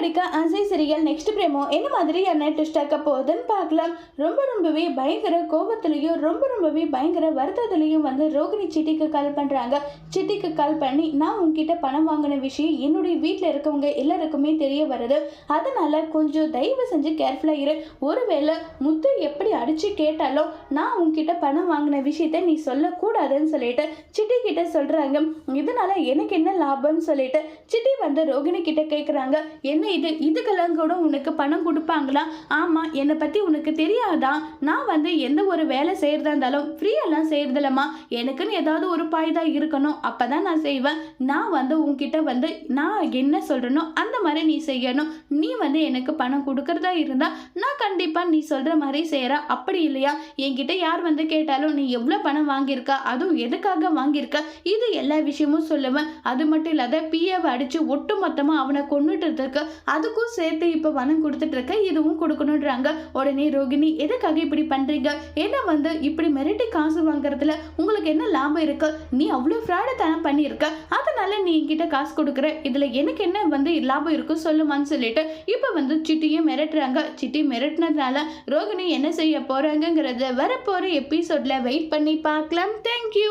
கிடைக்க அசை சிறியல் நெக்ஸ்ட் பிரேமோ என்ன மாதிரியான ட்விஸ்ட் ஆக்க போகுதுன்னு பார்க்கலாம். ரொம்ப ரொம்பவே பயங்கர கோபத்துலேயும் ரொம்ப ரொம்பவே பயங்கர வருத்தத்துலையும் வந்து ரோகிணி சிட்டிக்கு கால் பண்ணுறாங்க சிட்டிக்கு கால் பண்ணி நான் உங்ககிட்ட பணம் வாங்கின விஷயம் என்னுடைய வீட்டில் இருக்கவங்க எல்லாருக்குமே தெரிய வருது. அதனால கொஞ்சம் தயவு செஞ்சு கேர்ஃபுல்லாக இரு. ஒருவேளை முத்து எப்படி அடித்து கேட்டாலும் நான் உங்ககிட்ட பணம் வாங்கின விஷயத்த நீ சொல்லக்கூடாதுன்னு சொல்லிட்டு சிட்டி கிட்ட சொல்கிறாங்க இதனால எனக்கு என்ன லாபம்னு சொல்லிட்டு சிட்டி வந்து ரோகிணி கிட்ட கேட்குறாங்க என்ன இது இதுக்கெல்லாம் கூட உனக்கு பணம் கொடுப்பாங்களா? ஆமாம் என்னை பற்றி உனக்கு தெரியாதா? நான் வந்து எந்த ஒரு வேலை செய்கிறதா இருந்தாலும் ஃப்ரீயெல்லாம் செய்கிறதில்லம்மா எனக்குன்னு ஏதாவது ஒரு பாய்தா இருக்கணும். அப்போ தான் நான் செய்வேன். நான் வந்து உன்கிட்ட வந்து நான் என்ன சொல்கிறேனோ அந்த மாதிரி நீ செய்யணும். நீ வந்து எனக்கு பணம் கொடுக்கறதா இருந்தால் நான் கண்டிப்பாக நீ சொல்கிற மாதிரி செய்கிறேன் அப்படி இல்லையா? என்கிட்ட யார் வந்து கேட்டாலும் நீ எவ்வளோ பணம் வாங்கியிருக்கா? அதுவும் எதுக்காக வாங்கியிருக்க? இது எல்லா விஷயமும் சொல்லுவேன். அது மட்டும் இல்லாத பிஏவை அடித்து ஒட்டு மொத்தமாக அவனை கொண்டுட்டு அதுக்கும் சேர்த்து இப்போ பணம் கொடுத்துட்ருக்க இதுவும் கொடுக்கணுன்றாங்க உடனே ரோகிணி எதுக்காக இப்படி பண்ணுறீங்க ஏன்னா வந்து இப்படி மிரட்டி காசு வாங்குறதுல உங்களுக்கு என்ன லாபம் இருக்கு? நீ அவ்வளோ ஃப்ராடத்தனம் பண்ணியிருக்க. அதனால நீ என்கிட்ட காசு கொடுக்குற. இதில் எனக்கு என்ன வந்து லாபம் இருக்கும் சொல்லுமான்னு சொல்லிட்டு இப்போ வந்து சிட்டியும் மிரட்டுறாங்க. சிட்டி மிரட்டினதுனால ரோகிணி என்ன செய்ய போகிறாங்கங்கிறத வரப்போகிற எபிசோடில் வெயிட் பண்ணி பார்க்கலாம். தேங்க்யூ